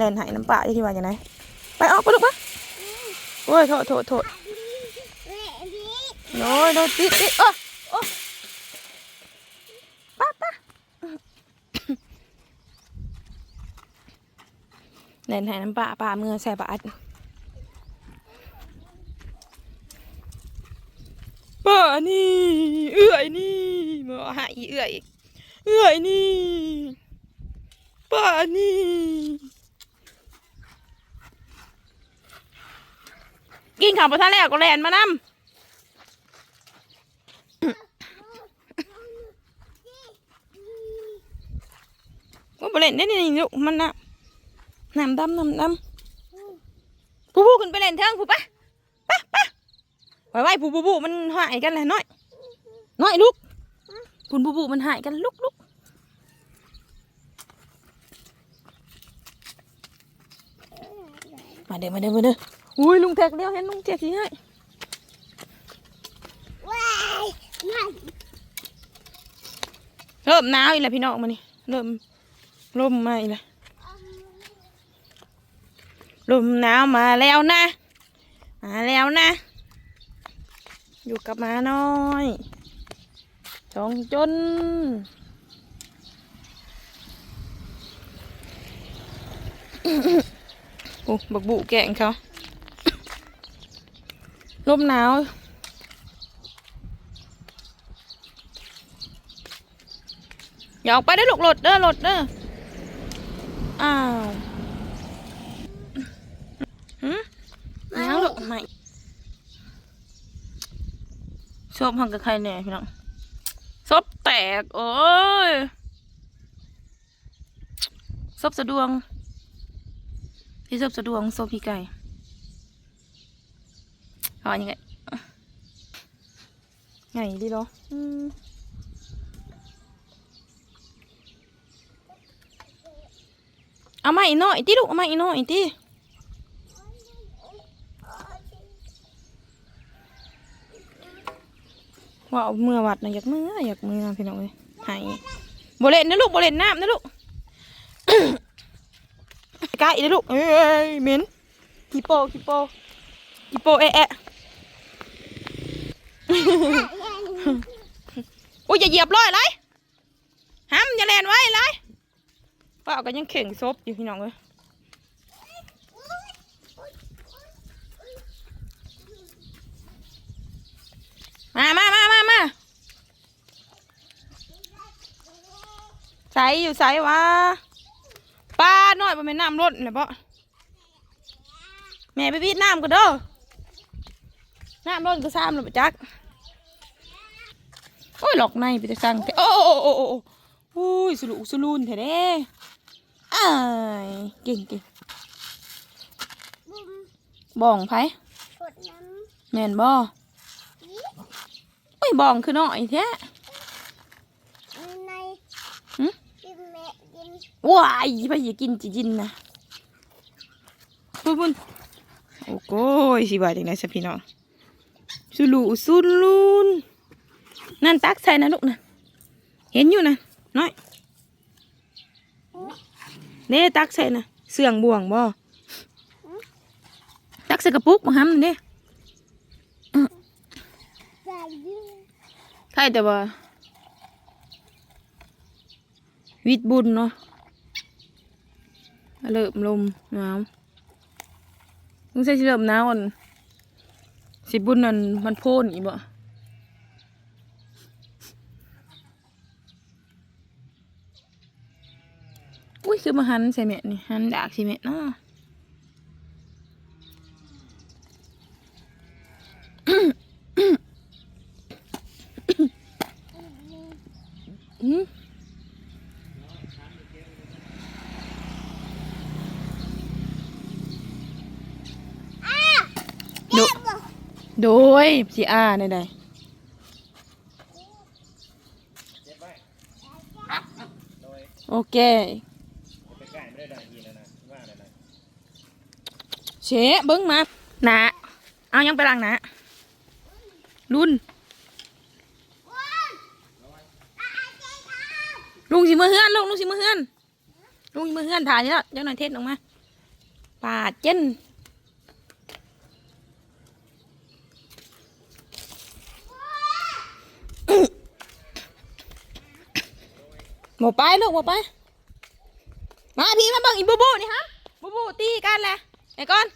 แล่นหายน้ำปลาที่ว่าอย่างไรไปออกไปลูกปะโอ้ยโทษโทษโทษโอ้ยโดนติดติดเออโอ้ป้าป้าแล่นหายน้ำปลาปลาเมื่อใส่บาตรป้านี่ เอื่อยนี่มาหาอีเอื่อยอีกเอื่อยนี่ป้านี่ กินข้าวปลาทะแล้วก็แลนมานำว่าบเล่นได้นี่ลูกมันนะน้ำดำน้ำดำผู้ผู้ขึ้นไปเล่นเทิงผู้ปะปะปะไว้ไว้ผู้ผู้ผู้มันหายกันเลยน้อยน้อยลูกคุณผู้ผู้มันหายกันลุกลุกมาเด้อมาเด้อมาเด้อ อุ้ยลุงแท็กเลี้ยวเห็นลุงเจ็ดสิให้ว้ายนั่นเริ่มหนาวอีกแล้วพี่น้องมานี่เริ่มลมมาอีกแล้วลมหนาวมาแล้วนะ มาแล้วนะ อยู่กับหมาน้อยจองจนโอ้บักบุแกงเขา ลมหนาวอย่าออกไปได้อลูกหลดเด้อหลดเด้ออ้าวหืมยังลูกไม่ชอบหังกับใครแน่พี่น้องซบแตก โอ้ยซบสะดวง พี่ซบสะดวงซบพี่ไก่ เอาอันนี้ไงไงดีเหรออืมเอามาอีกหน่อยติลูกเอามาอีกหน่อยติว่าเอาเมื่อวัดนะอยากเมื่ออยากเมื่อพี่น้องเลยใหายโบเล่นนะลูกโบเล่นน้ำนะลูกใกล้นะลูกเอ้ยเหม็นกิโปกิโปกิโปเอะแอะโอ้ยอย่าเหยียบร้อยเลยห้ามอย่าแลนไว้เลยป้าก็ยังเข่งซบอยู่พี่น้องเลยมามามามามาใส่อยู่ใส่วะป้าหน้อยบ่แม่นน้ำรดนะบ่แม่ไปวีดน้ำก็เด้อน้ำรดก็ซ้ำเลยปจัก หลอกในไปจะสั่งแต่โอ้โอ้โอ้โอ้โอ้โอ้ยสลุสลุนแท้เด้อ้ายเก่งเก่งบุ้มบ้องไผกดน้แม่นบ่โอ้ยบ้องคือน้อยแท้ำในหึกินแม่กินว้ายไปอย่ากินจิจินนะปุ้นปุ้นโอ้โก้ยสิว่าจังได๋ซะพี่น้องสลุสุลุน นั่นตักใส่นะลูกนะเห็นอยู่นะน้อยเน่ตักใส่นะเสื่องบ่วงบ่ตักใส่กระปุกมาห้ำนี่ใส่ยืดใช่แต่ว่าวิทย์บุญเนาะเริ่มลมหนาวมึงใช่เริ่มหนาวอ่อนสิบุญนั่นมันโพนอีบ่ คือมาหันใส่เม็ดนี่หันดากใส่เม็ดเนาะอืมโดโดยสิอาในใดโอเค เชะเบิ้งมาหนาเอายังไปล้างหนารุ่น ลุงสิมาเฮือนลุงลุงสิมาเฮือนลุงสิมาเฮือนถ่ายนี่แล้วเจ้าหน่อยเทศออกมาปาดเจนหมไปลูกหมไป มาพี่มาเบิ่งอีบูบูนี่ฮะบูบูตีกันแหละไอ้ก้อน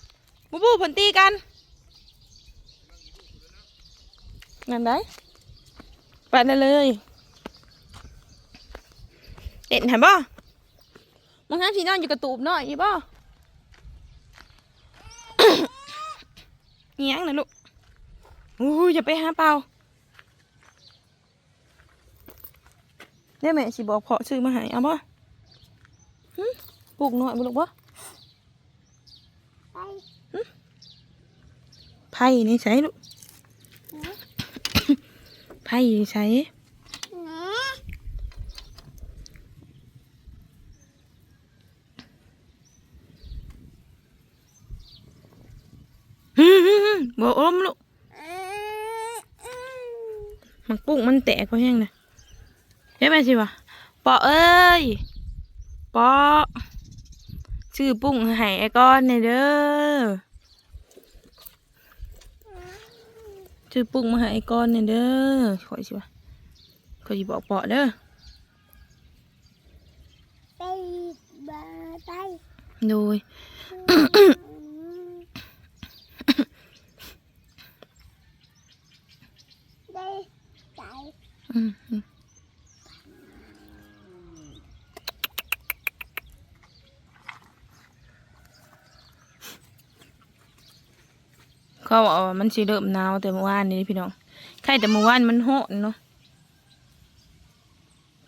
บูบูผลตีกันนั่นได้ไปได้เลยเด็ดเห็นบ่มึงห้ามพี่นอนอยู่กระตูบหน่อยอีบ่เงี้ยงนะลูกอู้ยอย่าไปหาเปล่าเดี๋ยวแม่สิบอกเพาะซื้อมาให้เอาบ่หึปลูกหน่อยบ่ลูกบ่ ไป ไผ่นี่ใช้ลูกไผ่ใช้นะฮึ่มๆๆบ่อมลูกมันปุ้งมันแตกเพราะแห้งนะเฮ้ยไปสิวะปอเอ้ยปอชื่อปุ้งให้ไอ้ก้อนเนี่ยเด้อ ชื่อปุ้งมาให้ไอ้ก้อนเนี่ยเด้อขอยสิวะขอยสิบอกปอเด้อไปบ่ไปโดย ได้ใจ อืมอืม เขาบอกว่ามันสิเริ่มหนาวแต่เมื่อวานนี้พี่น้องใครแต่เมื่อวานมันโหดเนาะ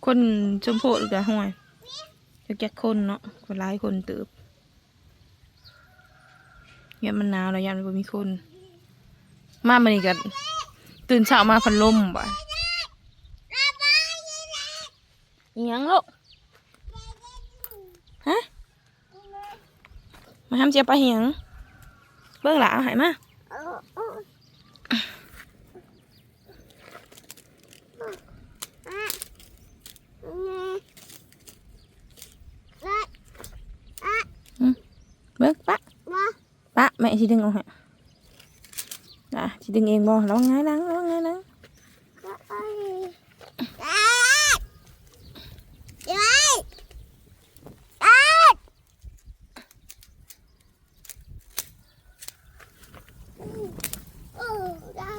คนชมโพดกับห้วยจะแก่คนเนาะคนร้ายคนเติบเนี่ยมันหนาวแล้วยันบ่มีคน มามันนี่กันตื่นเช้ามาพันลมบ่ะยังลูกฮะมาทำเจียบไปลาเหียงเบิ่งหลาเอาหายมา เออเอออะอะอะ เบิ่งปะ มา ปะแม่สิดึงเอาให้อะสิดึงเองบ่ร้องไงนังร้องไงนัง ก็ไปอะเดี๋ยวอะโอ้ได้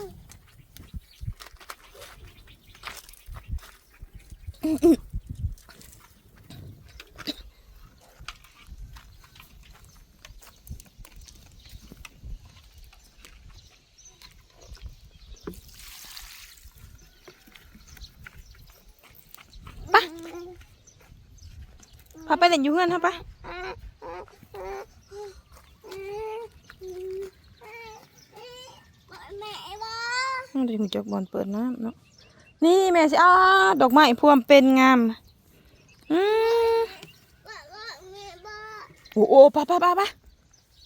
พา ไปเล่นอยู่เฮือนฮะปะแม่ว่าอืมเดี๋ยวมันจกบอลเปิดน้ำเนาะนี่แม่สิอ้าดอกไม้พวงเป็นงามอืมว่าว่าแม่ว่าโอ้โหปะปะปะปะ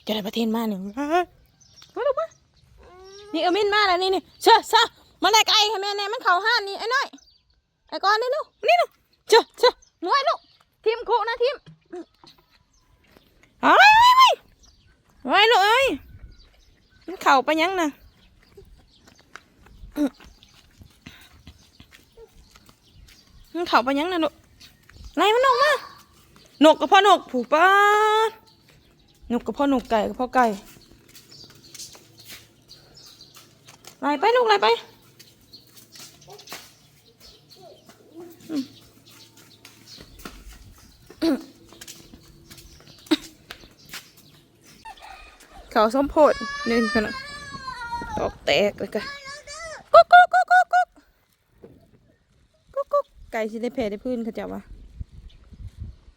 จะได้ประเทศมาหนึ่งมาลูกมานี่เอามินมาแล้วนี่นี่เชื่อเชื่อมาได้ไกลให้แม่แน่มันเข่าห้านนี่ไอ้น้อยไอ้ก้อนนี่ลูกนี่ลูกเชื่อเชื่อมวยลูกทีมคู่นะทีมเอาไว้ไว้ไว้ไว้ลูกเอ้ยมันเข่าไปยังนะมันเข่าไปยังนะลูกไล่มันออกมานกกับพ่อนกผูกป้านนกกับพ่อนกไก่กับพ่อไก่ไล่ไปลูกไล่ไป เขาส้มโพดนี่ขนาดดอกแตกเลยกันกุ๊กกุ๊กกุ๊กกุ๊กกุ๊กกุ๊กกุ๊กไก่สิได้แผ่ได้พื้นเขาจะว่า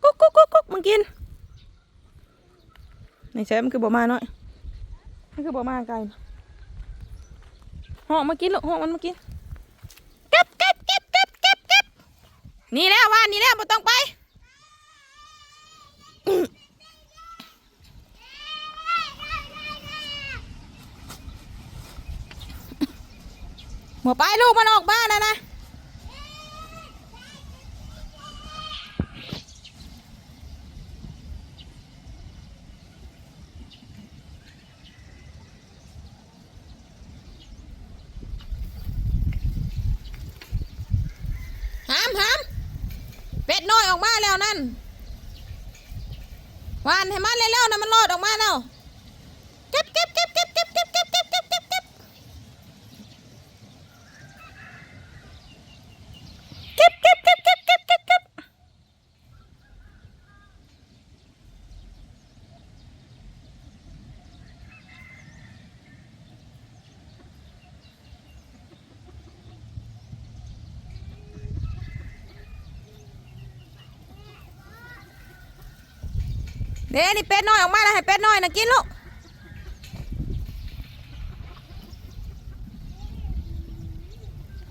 กุ๊กกุ๊กกุ๊กกุ๊กมันกินในใช้มันคือบ่มาหน่อยมันคือบ่มาไก่ห้อมากินลูกห้อมันมากินเก็บเก็บเก็บเก็บเก็บเก็บนี่แล้วว่านี่แล้วไม่ต้องไป หมอไปลูกมันออกบ้านแล้วนะหามหามเป็ดน้อยออกมาแล้วนั่นวานเห้มันเร็วๆนะมันรอดออกมาแล้วเก็บเก็บเก็บเก็บเก็บเก็บ เด้นี่เป็ดน้อยออกมาแล้วให้เป็ดน้อยนะกินลูก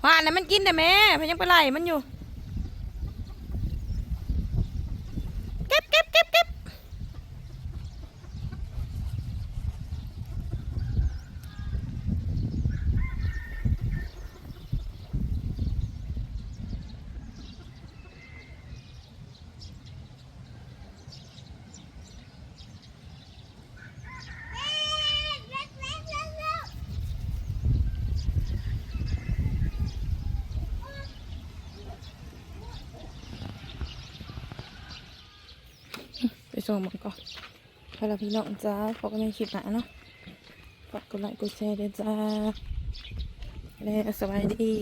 หวานนะมันกินแต่แม่พยังไปไล่มันอยู่ เก็บเก็บเก็บเก็บ ส่งมันก่อนพอเราพี่น้องจ้าพอกันในคลิปหน้าเนาะฝากกดไลค์กดแชร์ด้วยจ้าและสบายดี